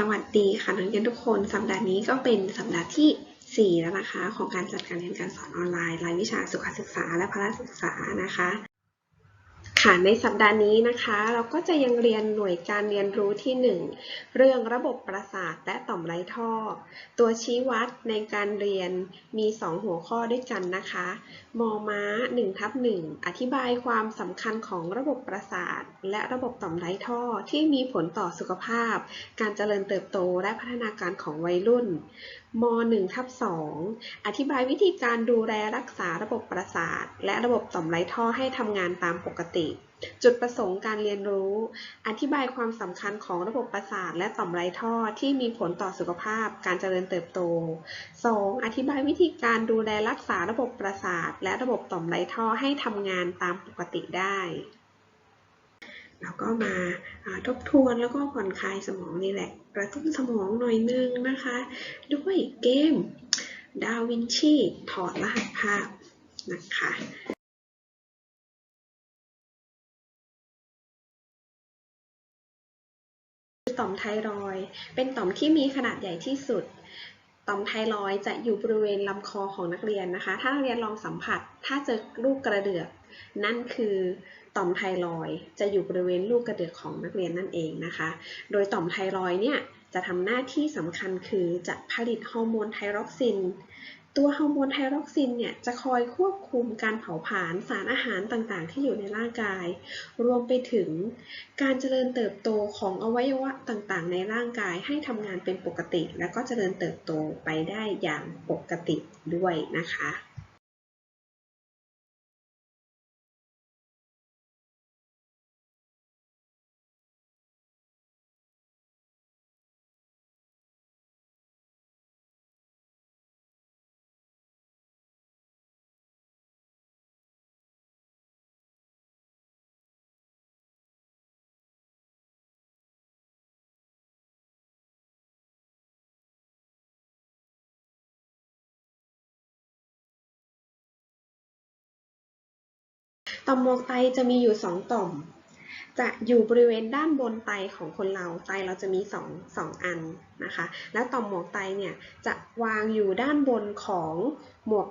สวัสดีค่ะนักเรียนทุกคนสัปดาห์นี้ก็เป็นสัปดาห์ที่ 4 แล้วนะคะ ของการจัดการเรียนการสอนออนไลน์ รายวิชาสุขศึกษาและพละศึกษานะคะ ค่ะในสัปดาห์นี้นะคะ เราก็จะยังเรียนหน่วยการเรียนรู้ที่ 1 เรื่องระบบประสาทและต่อมไร้ท่อ ตัวชี้วัดในการเรียนมี 2 หัวข้อด้วยกันนะคะมอม้า1ทับ1อธิบายความสำคัญของระบบประสาท และระบบต่อมไร้ท่อที่มีผลต่อสุขภาพ การเจริญเติบโตและพัฒนาการของวัยรุ่น ม1ทับ2อธิบายวิธีการดูแลรักษาระบบประสาท และระบบต่อมไร้ท่อให้ทำงานตามปกติ จุดประสงค์การเรียนรู้ อธิบายความสำคัญของระบบประสาท และต่อมไร้ท่อที่มีผลต่อสุขภาพ การเจริญเติบโต 2. อธิบายวิธีการดูแลรักษาระบบประสาท และระบบต่อมไร้ท่อให้ทำงานตามปกติได้ เราก็มาทบทวนแล้วก็ผ่อนคลายสมองนี่แหละ กระตุ้นสมองหน่อยนึงนะคะ ด้วยเกมดาวินชีถอดรหัสภาพนะคะต่อมไทรอย เป็นต่อมที่มีขนาดใหญ่ที่สุด ต่อมไทรอยด์จะอยู่บริเวณลำคอของนักเรียนนะคะ ถ้านักเรียนลองสัมผัส ถ้าเจอลูกกระเดือก นั่นคือต่อมไทรอยด์จะอยู่บริเวณลูกกระเดือกของนักเรียนนั่นเองนะคะ โดยต่อมไทรอยด์เนี่ย จะทำหน้าที่สำคัญคือจะผลิตฮอร์โมนไทรอกซิน ตัวฮอร์โมนไทรอกซินเนี่ยจะคอยควบคุมการเผาผลาญสารอาหารต่างๆ ที่อยู่ในร่างกาย รวมไปถึงการเจริญเติบโตของอวัยวะต่างๆ ในร่างกายให้ทำงานเป็นปกติ และก็เจริญเติบโตไปได้อย่างปกติด้วยนะคะ ต่อมหมวกไตจะมีอยู่ 2 ต่อม จะอยู่บริเวณด้านบนไตของคนเรา ไตเราจะมี2 2อันนะคะ แล้วต่อมหมวกไตเนี่ยจะวางอยู่ด้านบนของหมวก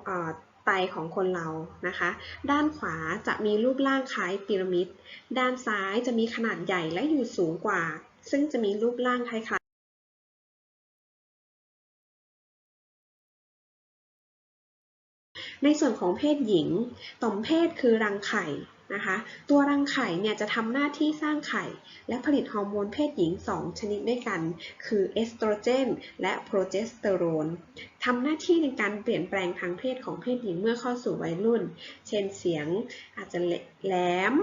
ไตของคนเรานะคะ ด้านขวาจะมีรูปร่างคล้ายพีระมิด ด้านซ้ายจะมีขนาดใหญ่และอยู่สูงกว่า ซึ่งจะมีรูปร่างคล้าย ในส่วนของเพศหญิง ต่อมเพศคือรังไข่นะคะ ตัวรังไข่เนี่ยจะทำหน้าที่สร้างไข่ และผลิตฮอร์โมนเพศหญิง 2 ชนิดด้วยกัน คือเอสโตรเจนและโปรเจสเตอโรนทำหน้าที่ในการเปลี่ยนแปลงทางเพศของเพศหญิงเมื่อเข้าสู่วัยรุ่น เช่นเสียงอาจจะแหลม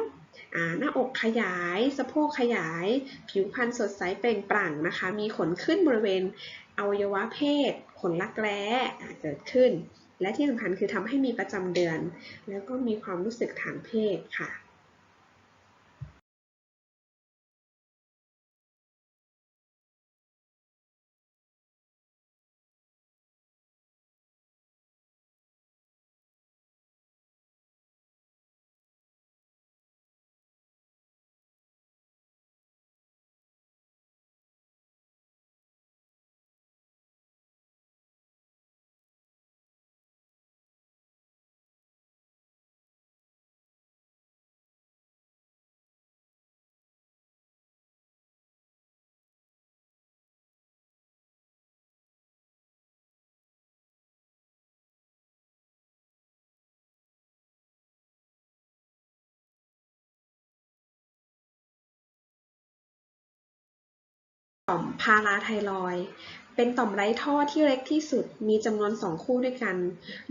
หน้าอกขยาย สะโพกขยาย ผิวพรรณสดใสเปล่งปลั่งนะคะ มีขนขึ้นบริเวณอวัยวะเพศ ขนรักแร้เกิดขึ้น และที่สำคัญคือทำให้มีประจำเดือน แล้วก็มีความรู้สึกทางเพศค่ะ ต่อมพาราไทรอยด์เป็นต่อมไร้ท่อที่เล็กที่สุด มีจำนวน2คู่ด้วยกัน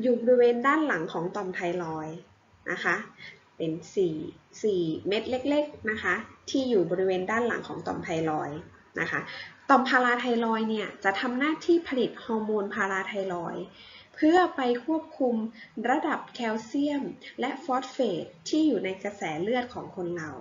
อยู่บริเวณด้านหลังของต่อมไทรอยด์นะคะ เป็น4 4เม็ดเล็กๆนะคะ ที่อยู่บริเวณด้านหลังของต่อมไทรอยด์นะคะ ต่อมพาราไทรอยด์เนี่ยจะทำหน้าที่ผลิตฮอร์โมนพาราไทรอยด์เพื่อไปควบคุมระดับแคลเซียม และฟอสเฟตที่อยู่ในกระแสเลือดของคนเรา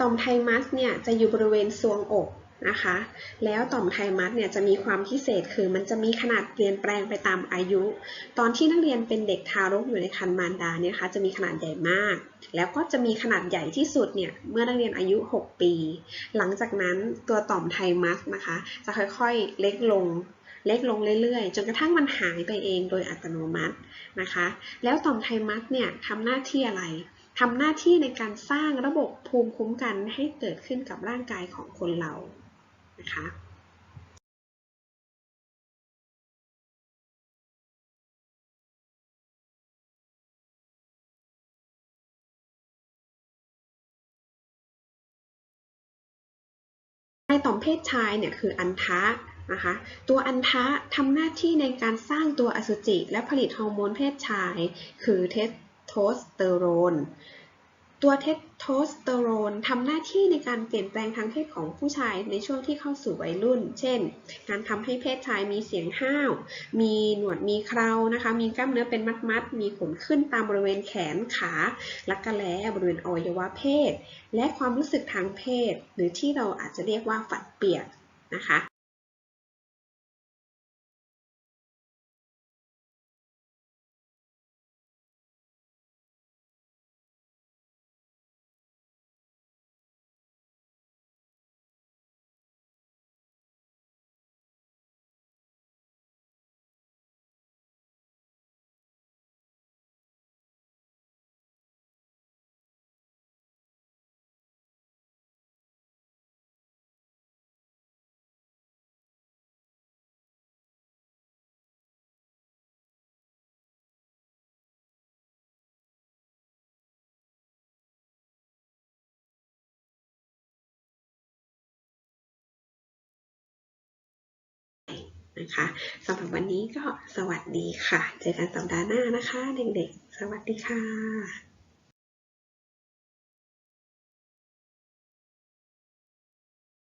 ต่อมไทมัสเนี่ยจะอยู่บริเวณทรวงอกนะคะ แล้วต่อมไทมัสเนี่ยจะมีความพิเศษคือมันจะมีขนาดเปลี่ยนแปลงไปตามอายุ ตอนที่นักเรียนเป็นเด็กทารกอยู่ในครรภ์มารดาเนี่ยคะจะมีขนาดใหญ่มาก แล้วก็จะมีขนาดใหญ่ที่สุดเนี่ยเมื่อนักเรียนอายุ 6 ปี หลังจากนั้นตัวต่อมไทมัสนะคะ จะค่อยๆเล็กลงเล็กลงเรื่อยๆ จนกระทั่งมันหายไปเองโดยอัตโนมัตินะคะ แล้วต่อมไทมัสเนี่ยทำหน้าที่อะไร ทำหน้าที่ในการสร้างระบบภูมิคุ้มกันให้เกิดขึ้นกับร่างกายของคนเรานะคะในต่อมเพศชายเนี่ยคืออันทะนะคะ ตัวอันทะทำหน้าที่ในการสร้างตัวอสุจิ และผลิตฮอร์โมนเพศชาย คือเทส โทสเตอโรน ตัวเทสโทสเตอโรนทำหน้าที่ในการเปลี่ยนแปลงทางเพศของผู้ชายในช่วงที่เข้าสู่วัยรุ่น เช่น การทำให้เพศชายมีเสียงห้าว มีหนวดมีเครานะคะ มีกล้ามเนื้อเป็นมัดๆ มีขนขึ้นตามบริเวณแขนขาลักกะแล้บริเวณอวัยวะเพศ และความรู้สึกทางเพศ หรือที่เราอาจจะเรียกว่าฝันเปียกนะคะ นะคะสำหรับวันนี้ก็สวัสดีค่ะ เจอกันสัปดาห์หน้านะคะ เด็กๆ สวัสดีค่ะ